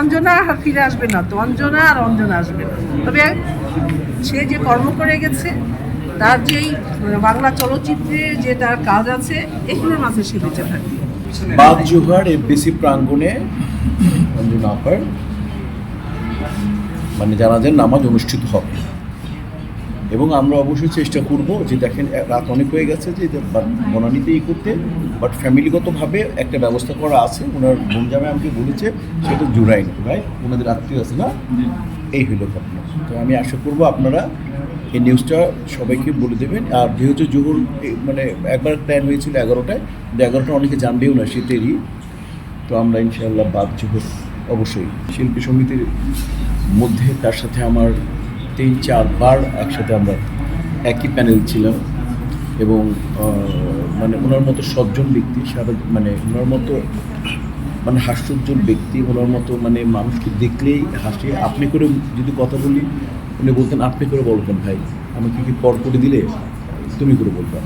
অঞ্জনা আর ফিরে আসবে না, তো অঞ্জনা আর অঞ্জনা আসবে না। তবে সে যে কর্ম করে গেছে, তার যেই বাংলা চলচ্চিত্রে যে তার কাজ আছে, এগুলোর মাঝে সে বেঁচে থাকে। বাদ এফবিসি প্রাঙ্গণে অঞ্জনা আপার মানে জানাজের নামাজ অনুষ্ঠিত হবে। এবং আমরা অবশ্যই চেষ্টা করব যে দেখেন রাত অনেক হয়ে গেছে যে বনানিতে এই করতে বাট ফ্যামিলিগতভাবে একটা ব্যবস্থা করা আছে। ওনার বোনজামে আমাকে বলেছে সেটা জুড়াই না। রাইট ওনাদের আত্মীয় আছে না? এই হলো ঘটনা। তো আমি আশা করব আপনারা এই নিউজটা সবাইকে বলে দেবেন। আর যেহেতু জোহর মানে একবার প্ল্যান হয়েছিল এগারোটায় কিন্তু এগারোটা অনেকে জানবেও না শীতেরই। তো আমরা ইনশাআল্লাহ বাদ জোহর অবশ্যই শিল্পী সমিতির মধ্যে তার সাথে আমার তিন চারবার একসাথে আমরা একই প্যানেল ছিলাম এবং মানে ওনার মতো সজ্জন ব্যক্তি, সারা মানে ওনার মতো মানে হাস্যোজ্জ্বল ব্যক্তি, ওনার মতো মানে মানুষকে দেখলেই হাসে। আপনি করে যদি কথা বলি, উনি বলতেন, আপনি করে বলবেন ভাই? আমাকে কি পর করে দিলে? তুমি করে বলবেন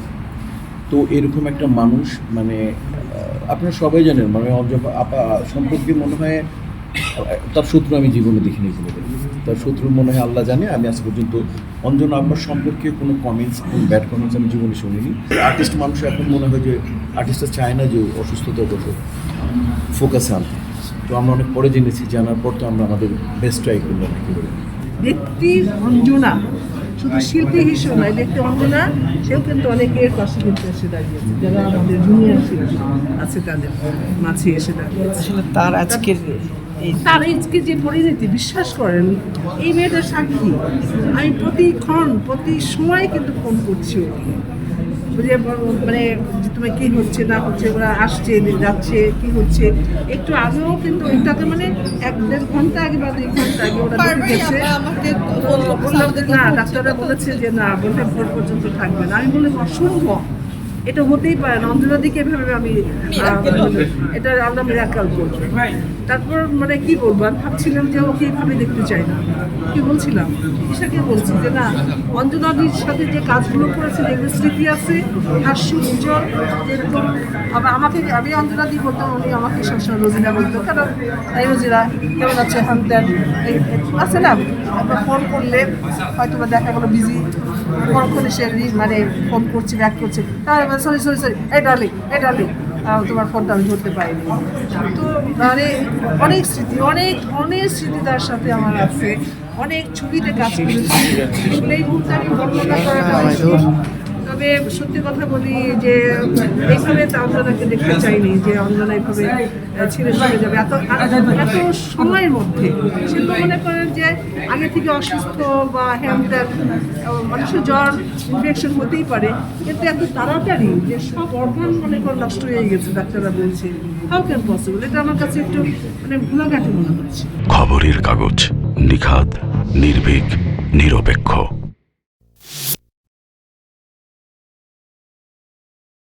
তো এরকম একটা মানুষ মানে আপনারা সবাই জানেন মানে আপা সম্পর্কে মনে হয় তার শত্রু আমি জীবনে দেখিনি কোনো তার শত্রু মনে হয় আল্লাহ জানে আমি আজ পর্যন্ত অঞ্জনা আব্বার সম্পর্কে কোনো কমেন্টস কোনো ব্যাড কমেন্টস আমি জীবনে শুনিনি। আর্টিস্ট মানুষ এখন মনে হয় যে আর্টিস্টরা চায় না যে ও অসুস্থতার কথা ফোকাসে আনতে তো আমরা অনেক পরে জেনেছি জানার পর তো আমরা আমাদের বেস্ট ট্রাই করলাম একেবারে। ব্যক্তি অঞ্জনা শুধু শিল্পী হিসেবে নয় ব্যক্তি অঞ্জনা সেও কিন্তু অনেকের পাশে কিন্তু এসে দাঁড়িয়েছে। যারা আমাদের জুনিয়র শিল্পী আছে তাদের মাঝে এসে দাঁড়িয়েছে। আসলে তার আজকের তার আজকে যে পরিণতি বিশ্বাস করেন এই মেয়েটা সাক্ষী। আমি প্রতিক্ষণ প্রতি সময় কিন্তু ফোন করছি ওকে। মানে যে তোমার কি হচ্ছে না হচ্ছে ওরা আসছে যাচ্ছে কি হচ্ছে? একটু আগেও কিন্তু এটাতে মানে এক দেড় ঘণ্টা আগে বা দুই ঘণ্টা আগে ওরা দেখেছে বললাম না ডাক্তাররা বলেছে যে না বলতে ভোর পর্যন্ত থাকবে। না আমি বললাম অসম্ভব। এটা হতেই পারে না। অঞ্জনা দিকে ভেবে আমি এটা আমরা মিরাকাল করব তারপর মানে কি বলব আমি ভাবছিলাম যে ওকে এভাবে দেখতে চাই না। কি বলছিলাম? ঈশাকে বলছি যে না অঞ্জনাদির সাথে যে কাজগুলো করেছে যেগুলো স্মৃতি আছে হাস্য উজ্জ্বল যেরকম আবার আমাকে আমি অঞ্জনাদি বলতাম উনি আমাকে সবসময় রোজিনা বলতো কারণ এই রোজিনা কেমন আছে? হ্যান ত্যান আছে না? ফোন করলে হয়তো বা দেখা গেলো বিজি পরক্ষণে সে মানে ফোন করছে ব্যাক করছে। সরি সরি সরি এই ডার্লিং এই ডার্লিং তোমার ফোনটা আমি ধরতে পারিনি। তো মানে অনেক স্মৃতি অনেক অনেক স্মৃতি তার সাথে আমার আছে। অনেক ছবিতে কাজ করেছি। এই মুহূর্তে আমি বর্ণনা করাটা হয়তো তবে সত্যি কথা বলি যে এইভাবে তো অঞ্জনাকে দেখতে চাইনি, যে অঞ্জনা এইভাবে ছেড়ে চলে যাবে। এত এত সময়ের মধ্যে সে তো মনে করেন যে আগে থেকে অসুস্থ বা হ্যান ত্যান মানুষের জ্বর ইনফেকশন হতেই পারে, কিন্তু এত তাড়াতাড়ি যে সব অর্গান মনে করেন নষ্ট হয়ে গেছে, ডাক্তাররা বলছে। হাউ ক্যান পসিবল এটা আমার কাছে একটু মানে ভুলাঘাটি মনে হচ্ছে। খবরের কাগজ নিখাদ, নির্ভীক, নিরপেক্ষ।